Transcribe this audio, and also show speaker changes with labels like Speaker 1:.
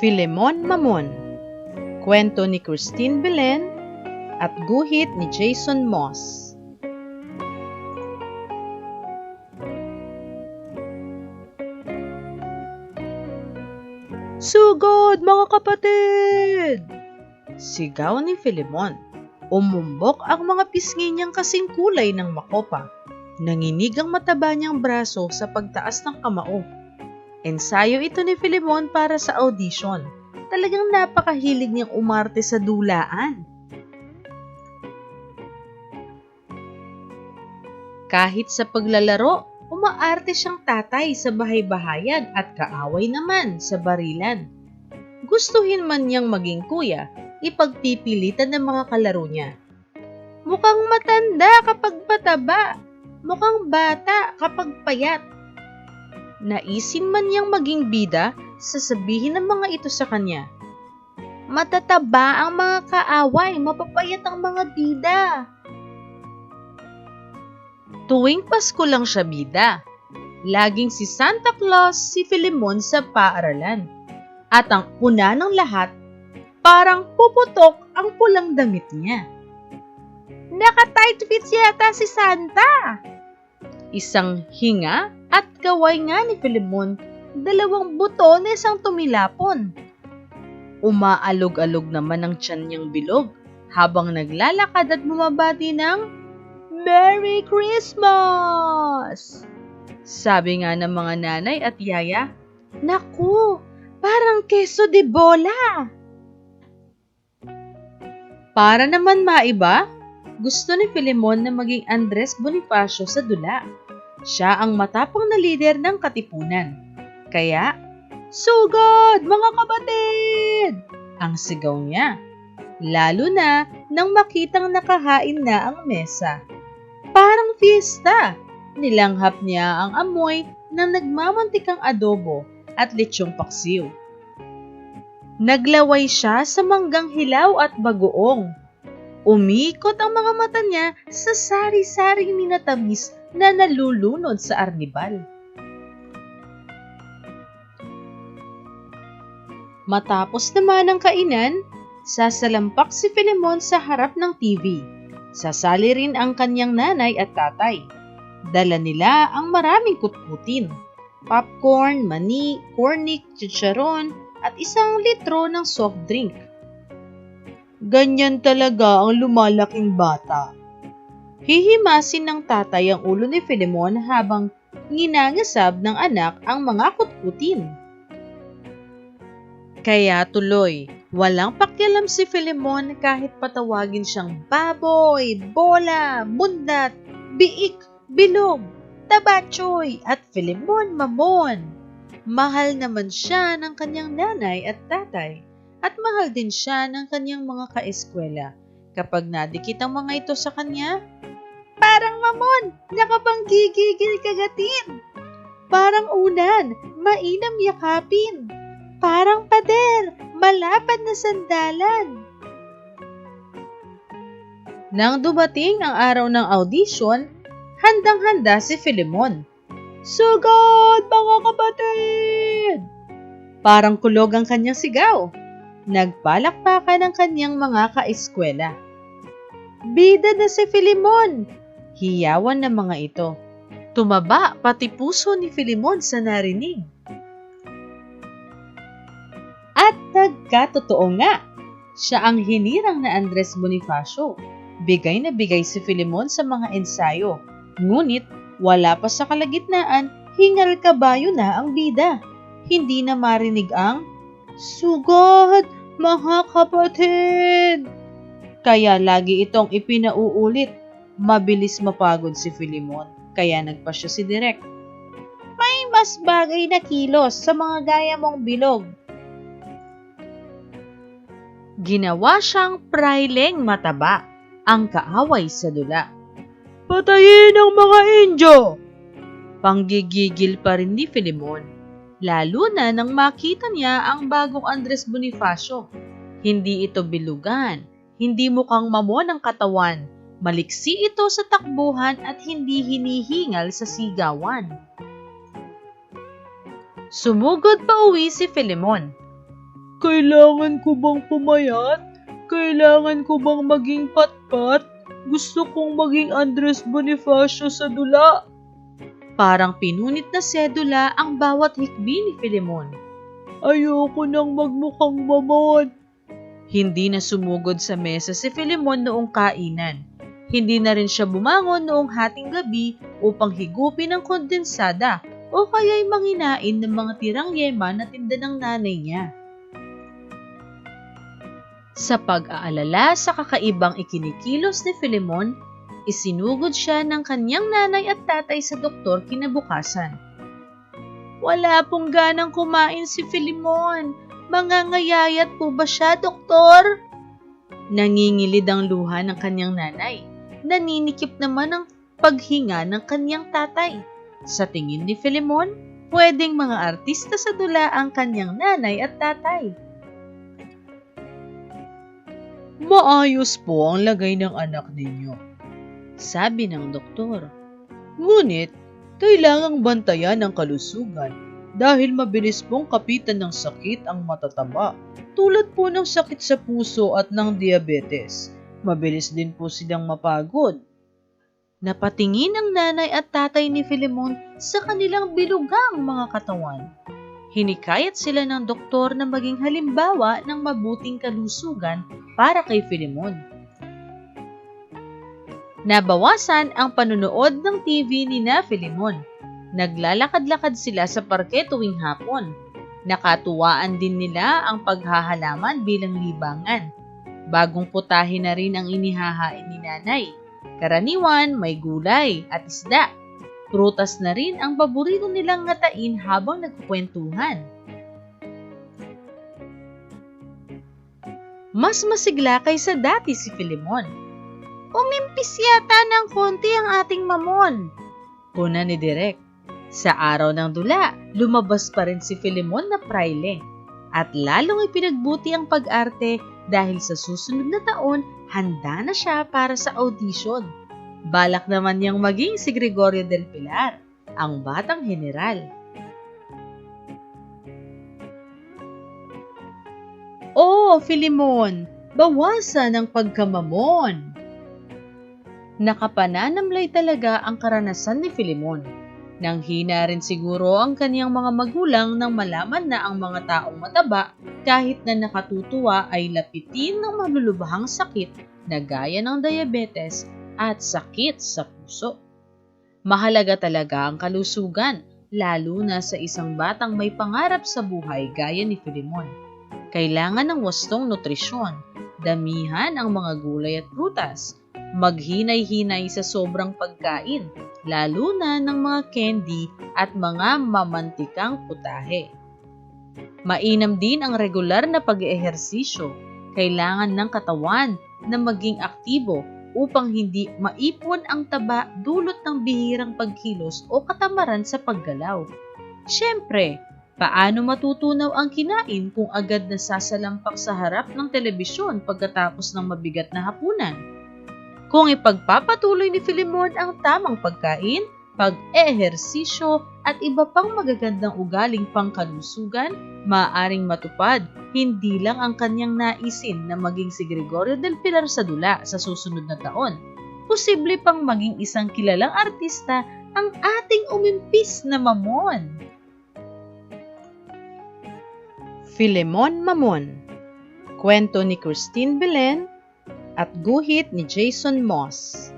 Speaker 1: Filemon Mamon Kwento ni Christine Belen at guhit ni Jason Moss Sugod, mga kapatid! Sigaw ni Filemon. Umumbok ang mga pisngi niyang kasing kulay ng makopa. Nanginig ang mataba niyang braso sa pagtaas ng kamao. Ensayo ito ni Filemon para sa audition. Talagang napakahilig niyang umarte sa dulaan. Kahit sa paglalaro, umaarte siyang tatay sa bahay-bahayan at kaaway naman sa barilan. Gustuhin man niyang maging kuya, ipagpipilitan ng mga kalaro niya. Mukhang matanda kapag pataba, mukhang bata kapag payat. Naisin man niyang maging bida, sasabihin ng mga ito sa kanya. Matataba ang mga kaaway, mapapayat ang mga bida. Tuwing Pasko lang siya bida. Laging si Santa Claus si Filemon sa paaralan. At ang una ng lahat, parang puputok ang pulang damit niya. Naka-tight fits yata si Santa. Isang hinga at kaway nga ni Filemon, dalawang butones ang tumilapon. Umaalog-alog naman ang tiyan niyang bilog habang naglalakad at bumabati ng Merry Christmas! Sabi nga ng mga nanay at yaya, Naku, parang keso de bola! Para naman maiba, gusto ni Filemon na maging Andres Bonifacio sa dula. Siya ang matapang na lider ng katipunan. Kaya, Sugod, mga kapatid! Ang sigaw niya. Lalo na nang makitang nakahain na ang mesa. Parang fiesta. Nilanghap niya ang amoy ng nagmamantikang adobo at lechong paksiw. Naglaway siya sa manggang hilaw at bagoong. Umikot ang mga mata niya sa sari-saring minatamis na nalulunod sa arnibal. Matapos naman ang kainan, sasalampak si Filemon sa harap ng TV. Sasali rin ang kanyang nanay at tatay. Dala nila ang maraming kutkutin. Popcorn, mani, cornic, chicharon, at isang litro ng soft drink. Ganyan talaga ang lumalaking bata. Hihimasin ng tatay ang ulo ni Filemon habang nginangasab ng anak ang mga kutkutin. Kaya tuloy, walang pakialam si Filemon kahit patawagin siyang baboy, bola, bundat, biik, bilog, tabachoy, at Filemon mamon. Mahal naman siya ng kanyang nanay at tatay at mahal din siya ng kanyang mga kaeskwela. Kapag nadikit ang mga ito sa kanya, parang mamon, nakapanggigigil kagatin. Parang unan, mainam yakapin. Parang pader, malapad na sandalan. Nang dumating ang araw ng audition, handang-handa si Filemon. Sugod, mga kapatid! Parang kulog ang kanyang sigaw. Nagpalakpakan ang kanyang mga kaeskwela. Bida na si Filemon! Hiyawan ng mga ito. Tumaba pati puso ni Filemon sa narinig. At nagkatotoo nga, siya ang hinirang na Andres Bonifacio. Bigay na bigay si Filemon sa mga ensayo. Ngunit wala pa sa kalagitnaan, hingal kabayo na ang bida. Hindi na marinig ang, Sugod, mga kapatid! Kaya lagi itong ipinauulit. Mabilis mapagod si Filemon, kaya nagpa siya si Direk. May mas bagay na kilos sa mga gaya mong bilog. Ginawa siyang praileng mataba, ang kaaway sa dula. Patayin ang mga Indyo! Panggigigil pa rin ni Filemon, lalo na nang makita niya ang bagong Andres Bonifacio. Hindi ito bilugan, hindi mukhang mamon ang katawan, maliksi ito sa takbuhan at hindi hinihingal sa sigawan. Sumugod pa uwi si Filemon. Kailangan ko bang pumayat? Kailangan ko bang maging patpat? Gusto kong maging Andres Bonifacio sa dula. Parang pinunit na sedula ang bawat hikbi ni Filemon. Ayoko nang magmukhang mamon. Hindi na sumugod sa mesa si Filemon noong kainan. Hindi na rin siya bumangon noong hating gabi upang higupin ng kondensada o kaya'y manginain ng mga tirang yema na tinda ng nanay niya. Sa pag-aalala sa kakaibang ikinikilos ni Filemon, isinugod siya ng kanyang nanay at tatay sa doktor kinabukasan. Wala pong ganang kumain si Filemon. Mangangayayat po ba siya, doktor? Nangingilid ang luha ng kanyang nanay. Naninikip naman ang paghinga ng kanyang tatay. Sa tingin ni Filemon, pwedeng mga artista sa dula ang kanyang nanay at tatay. Maayos po ang lagay ng anak ninyo, sabi ng doktor. Ngunit, kailangang bantayan ang kalusugan dahil mabilis pong kapitan ng sakit ang matataba tulad po ng sakit sa puso at ng diabetes. Mabilis din po silang mapagod. Napatingin ang nanay at tatay ni Filemon sa kanilang bilugang mga katawan. Hinikayat sila ng doktor na maging halimbawa ng mabuting kalusugan para kay Filemon. Nabawasan ang panunood ng TV ni na Filemon. Naglalakad-lakad sila sa parke tuwing hapon. Nakatuwaan din nila ang paghahalaman bilang libangan. Bagong putahe na rin ang inihahain ni nanay. Karaniwan may gulay at isda. Prutas na rin ang paborito nilang ngatain habang nagkukwentuhan. Mas masigla kaysa dati si Filemon. Umimpis yata ng konti ang ating mamon. Kuna ni Direk. Sa araw ng dula, lumabas pa rin si Filemon na praile. At lalong ipinagbuti ang pag-arte dahil sa susunod na taon, handa na siya para sa audition. Balak naman niyang maging si Gregorio del Pilar, ang batang general. Oh, Filimon, bawasan ang pagkamamon. Nakapananamlay talaga ang karanasan ni Filimon. Nang hina rin siguro ang kaniyang mga magulang nang malaman na ang mga taong mataba kahit na nakatutuwa ay lapitin ng malulubhang sakit na gaya ng diabetes at sakit sa puso. Mahalaga talaga ang kalusugan, lalo na sa isang batang may pangarap sa buhay gaya ni Filimon. Kailangan ng wastong nutrisyon, damihan ang mga gulay at prutas, maghinay-hinay sa sobrang pagkain, lalo na ng mga candy at mga mamantikang putahe. Mainam din ang regular na pag-ehersisyo. Kailangan ng katawan na maging aktibo upang hindi maipon ang taba dulot ng bihirang pagkilos o katamaran sa paggalaw. Siyempre, paano matutunaw ang kinain kung agad na sasalampak sa harap ng telebisyon pagkatapos ng mabigat na hapunan? Kung ipagpapatuloy ni Filimon ang tamang pagkain, pag-ehersisyo at iba pang magagandang ugaling pangkalusugan, maaaring matupad hindi lang ang kanyang naisin na maging si Gregorio del Pilar sa dula sa susunod na taon. Posible pang maging isang kilalang artista ang ating umimpis na mamon. Filemon Mamon Kwento ni Christine Belen at guhit ni Jason Moss